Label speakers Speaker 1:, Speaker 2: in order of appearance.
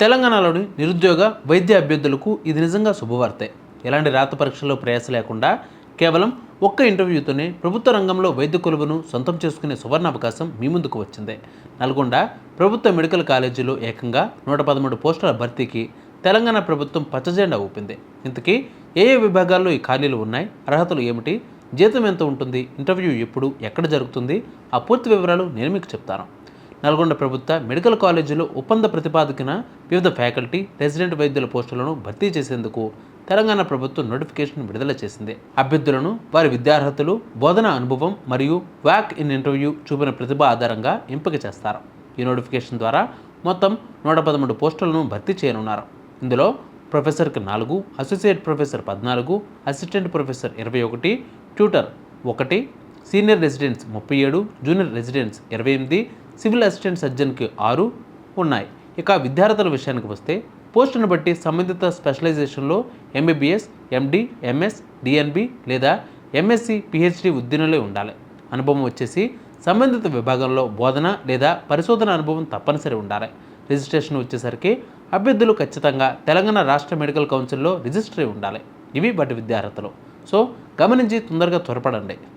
Speaker 1: తెలంగాణలోని నిరుద్యోగ వైద్య అభ్యర్థులకు ఇది నిజంగా శుభవార్తే. ఎలాంటి రాత పరీక్షల్లో ప్రయాస లేకుండా కేవలం ఒక్క ఇంటర్వ్యూతోనే ప్రభుత్వ రంగంలో వైద్య కొలువును సొంతం చేసుకునే సువర్ణ అవకాశం మీ ముందుకు వచ్చింది. నల్గొండ ప్రభుత్వ మెడికల్ కాలేజీలో ఏకంగా నూట పదమూడు పోస్టుల భర్తీకి తెలంగాణ ప్రభుత్వం పచ్చజెండా ఊపింది. ఇంతకీ ఏ ఏ విభాగాల్లో ఈ ఖాళీలు ఉన్నాయి? అర్హతలు ఏమిటి? జీతం ఎంత ఉంటుంది? ఇంటర్వ్యూ ఎప్పుడు? ఎక్కడ జరుగుతుంది? ఆ పూర్తి వివరాలు నేను మీకు చెప్తాను. నల్గొండ ప్రభుత్వ మెడికల్ కాలేజీలో ఒప్పంద ప్రతిపాదికన వివిధ ఫ్యాకల్టీ రెసిడెంట్ వైద్యుల పోస్టులను భర్తీ చేసేందుకు తెలంగాణ ప్రభుత్వం నోటిఫికేషన్ విడుదల చేసింది. అభ్యర్థులను వారి విద్యార్హతలు బోధన అనుభవం మరియు వ్యాక్ ఇన్ ఇంటర్వ్యూ చూపిన ప్రతిభ ఆధారంగా ఎంపిక చేస్తారు. ఈ నోటిఫికేషన్ ద్వారా మొత్తం నూట పదమూడు పోస్టులను భర్తీ చేయనున్నారు. ఇందులో ప్రొఫెసర్కి నాలుగు అసోసియేట్ ప్రొఫెసర్ పద్నాలుగు అసిస్టెంట్ ప్రొఫెసర్ ఇరవై ఒకటి ట్యూటర్ ఒకటి సీనియర్ రెసిడెంట్స్ ముప్పై ఏడు జూనియర్ రెసిడెంట్స్ ఇరవై ఎనిమిది సివిల్ అసిస్టెంట్ సర్జన్కి ఆరు ఉన్నాయి. ఇక విద్యార్థుల విషయానికి వస్తే పోస్టును బట్టి సంబంధిత స్పెషలైజేషన్లో ఎంబీబీఎస్ ఎండి ఎంఎస్ డిఎన్బి లేదా ఎంఎస్సి పిహెచ్డి ఉత్తీర్ణులే ఉండాలి. అనుభవం వచ్చేసి సంబంధిత విభాగంలో బోధన లేదా పరిశోధన అనుభవం తప్పనిసరి ఉండాలి. రిజిస్ట్రేషన్ వచ్చేసరికి అభ్యర్థులు ఖచ్చితంగా తెలంగాణ రాష్ట్ర మెడికల్ కౌన్సిల్లో రిజిస్టర్ ఉండాలి. ఇవి వాటి విద్యార్హతలు సో గమనించి తొందరగా త్వరపడండి.